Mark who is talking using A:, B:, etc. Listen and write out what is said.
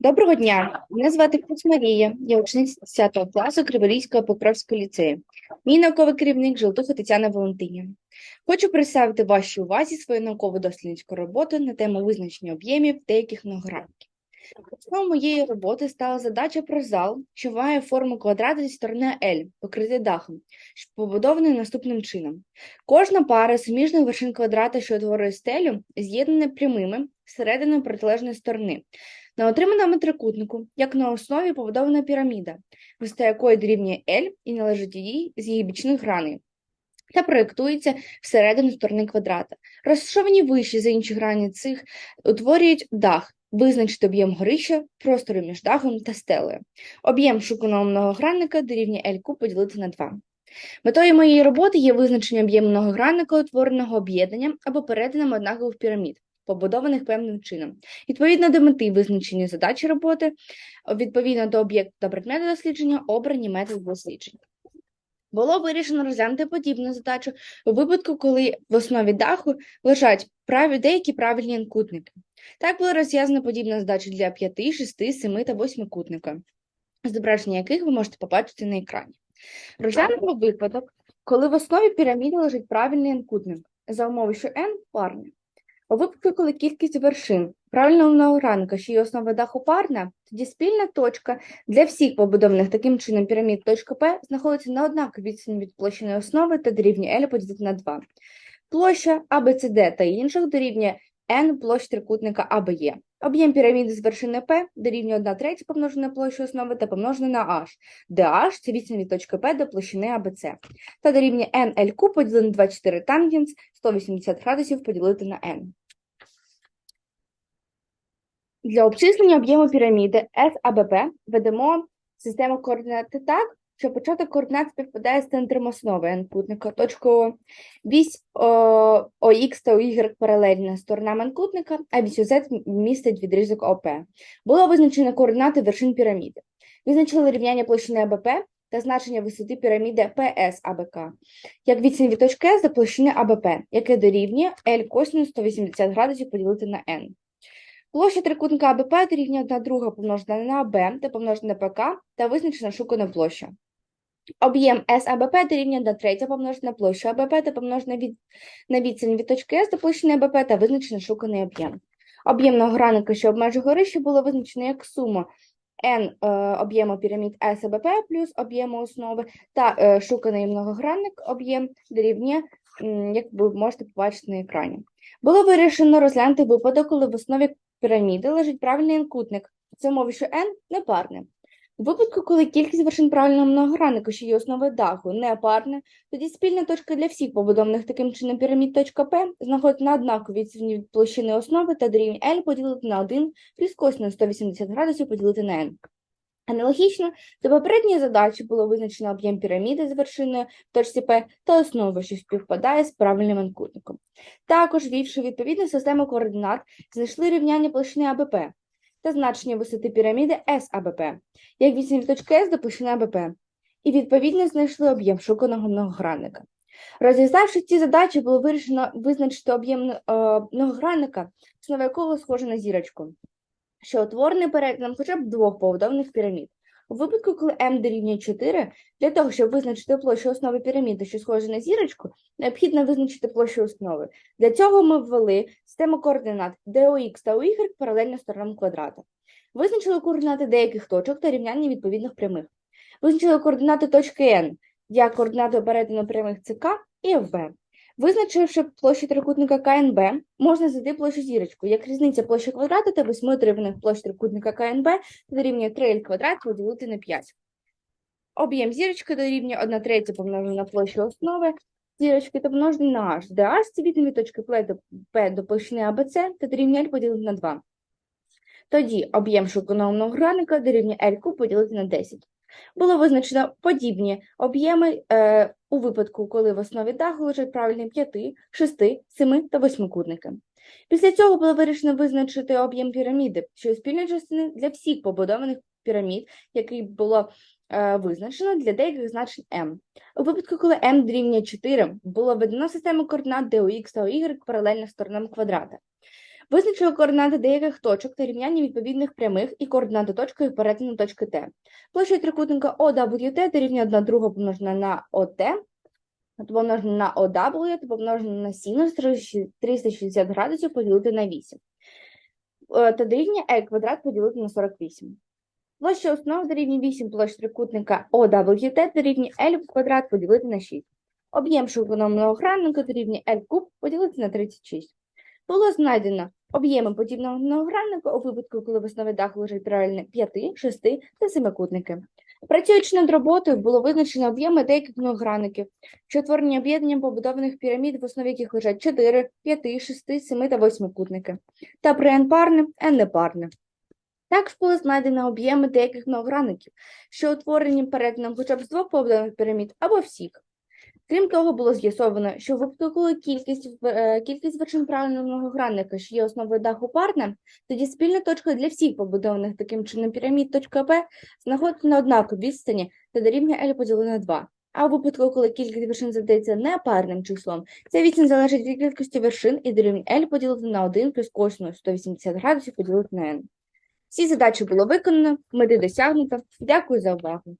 A: Доброго дня, мене звати Куц Марія, я учениця 10 класу Криворізького Покровського ліцею. Мій науковий керівник Желтуха Тетяна Валентинівна. Хочу представити вашій увазі свою науково-дослідницьку роботу на тему визначення об'ємів деяких многогранників. Основою моєї роботи стала задача про зал, що має форму квадрата зі сторони L, покритий дахом, що побудований наступним чином. Кожна пара суміжних вершин квадрата, що утворює стелю, з'єднана прямими серединою протилежної сторони. На отриманому трикутнику, як на основі побудована піраміда, висота якої дорівнює L і належить їй з її бічних граней, та проєктується всередину сторони квадрата. Розташовані вище за інші грані цих утворюють дах, визначити об'єм горища, простору між дахом та стелею. Об'єм шуканого многогранника дорівнює L куб поділити на 2. Метою моєї роботи є визначення об'єму многогранника утвореного об'єднанням або перетином однакових пірамід побудованих певним чином. Відповідно до мети визначення задачі роботи, відповідно до об'єкту та предмету дослідження, обрані методи дослідження. Було вирішено розглянути подібну задачу у випадку, коли в основі даху лежать праві, деякі правильні n-кутники. Так було розв'язано подібна задача для 5, 6, 7 та 8 кутника, зображення яких ви можете побачити на екрані. Розглянемо випадок, коли в основі піраміди лежить правильний n-кутник, за умови, що n парний. Коли кількість вершин правильного многогранника, що є основа даху парна, тоді спільна точка для всіх побудованих таким чином пірамід точка П знаходиться на однаковій відстані від площини основи та дорівнює L поділити на 2. Площа ABCD та інших дорівнює N площ трикутника АБЕ. Об'єм піраміди з вершини П дорівнює 1 третя помножена на площу основи та помножена на H, де H – це відстань від точки П до площини АБЦ. Та дорівнює NLQ поділити на 24 тангенс 180 градусів поділити на N. Для обчислення об'єму піраміди SABP ведемо систему координат так, що початок координат співпадає з центром основи n-кутника, точкою вісь ОХ та Y паралельна сторонам n-кутника, а вісь Z містить відрізок ОП. Було визначено координати вершин піраміди. Визначили рівняння площини АБП та значення висоти піраміди ПС АБК, як відстань від точки С до площини АБП, яке дорівнює L косинус 180 градусів поділити на n. Площа трикутника АБП дорівнює 1 друга помножена на АБ та помножена на ПК та визначена шукана площа. Об'єм САБП дорівнює 1 третя помножена на АБП та помножена від, на відстань від точки С до площини АБП та визначено шуканий об'єм. Об'єм многогранника, що обмежує горище, було визначено як сума n е, об'єму пірамід САБП плюс об'єму основи та е, шуканий многогранник об'єм дорівнює, як ви можете побачити на екрані. Було вирішено розглянути випадок, коли в основі піраміди лежить правильний n-кутник. Це мові, що n непарне. У випадку, коли кількість вершин правильного многогранника, що є основою даху, не парне, тоді спільна точка для всіх побудованих таким чином пірамід точка П знаходиться на однаковій відстані від площини основи та дорівнює L поділити на 1 плюс косинус 180 градусів поділити на n. Аналогічно, до попередньої задачі було визначено об'єм піраміди з вершиною в точці П та основа, що співпадає з правильним n-кутником. Також, ввівши відповідну систему координат, знайшли рівняння площини АБП та значення висоти піраміди САБП, як відстань від точки С до площини АБП, і відповідно знайшли об'єм шуканого многогранника. Розв'язавши ці задачі, було вирішено визначити об'єм е, многогранника, основа якого схожа на зірочку, що утворений перетином хоча б двох побудованих пірамід. У випадку, коли m дорівнює 4, для того, щоб визначити площу основи піраміди, що схожа на зірочку, необхідно визначити площу основи. Для цього ми ввели систему координат, ОХ та ОY паралельно сторонам квадрата. Визначили координати деяких точок та рівняння відповідних прямих. Визначили координати точки N, як координати перетину прямих ЦК і ФБ. Визначивши площу трикутника КНБ, можна знайти площу зірочку, як різниця площі квадрата та восьми отриманих площ трикутника КНБ дорівнює 3L квадрат поділити на 5. Об'єм зірочки дорівнює 1 третя помножена на площу основи зірочки та помножений на H, де H – це від точки P до, P до площини ABC та дорівнює L поділити на 2. Тоді об'єм шуканого многогранника дорівнює L поділити на 10 було визначено подібні об'єми е, у випадку, коли в основі даху лежать правильні 5, 6, 7 та 8 кутники. Після цього було вирішено визначити об'єм піраміди, що є спільної частини для всіх побудованих пірамід, який було е, визначено для деяких значень m. У випадку, коли m дорівнює 4, було введено систему координат, де у x та у y паралельно сторонам квадрата. Визначили координати деяких точок та рівняння відповідних прямих і координати точки їх перетину точки Т. Площа трикутника OWT дорівнює 1 друга помножена на ОТ, помножена на OW, помножена на синус 360 градусів поділити на 8. Е, Та дорівнює Е квадрат поділити на 48. Площа основ дорівнює 8 площ трикутника OWT дорівнює L квадрат поділити на 6. Об'єм шовкового многогранника дорівнює L куб поділити на 36. Було знайдено об'єми подібного многогранника у випадку, коли в основі даху лежить правильно 5, 6 та 7 кутники. Працюючи над роботою, було визначено об'єми деяких многогранників, що утворені об'єднанням побудованих пірамід, в основі яких лежать 4, 5, 6, 7 та 8 кутники, та при n парне, n непарне. Також було знайдено об'єми деяких многогранників, що утворені перетином хоча б з двох побудованих пірамід або всіх. Крім того, було з'ясовано, що в випадку, коли кількість, е, кількість вершин правильного многогранника, що є основою даху парна, тоді спільна точка для всіх побудованих таким чином пірамід точка П знаходиться на однаковій відстані та дорівнює L поділити на 2. А у випадку, коли кількість вершин задається непарним числом, ця відстань залежить від кількості вершин і дорівнює L поділити на 1 плюс косинус 180 градусів поділити на n. Всі задачі було виконано, мети досягнуто. Дякую за увагу.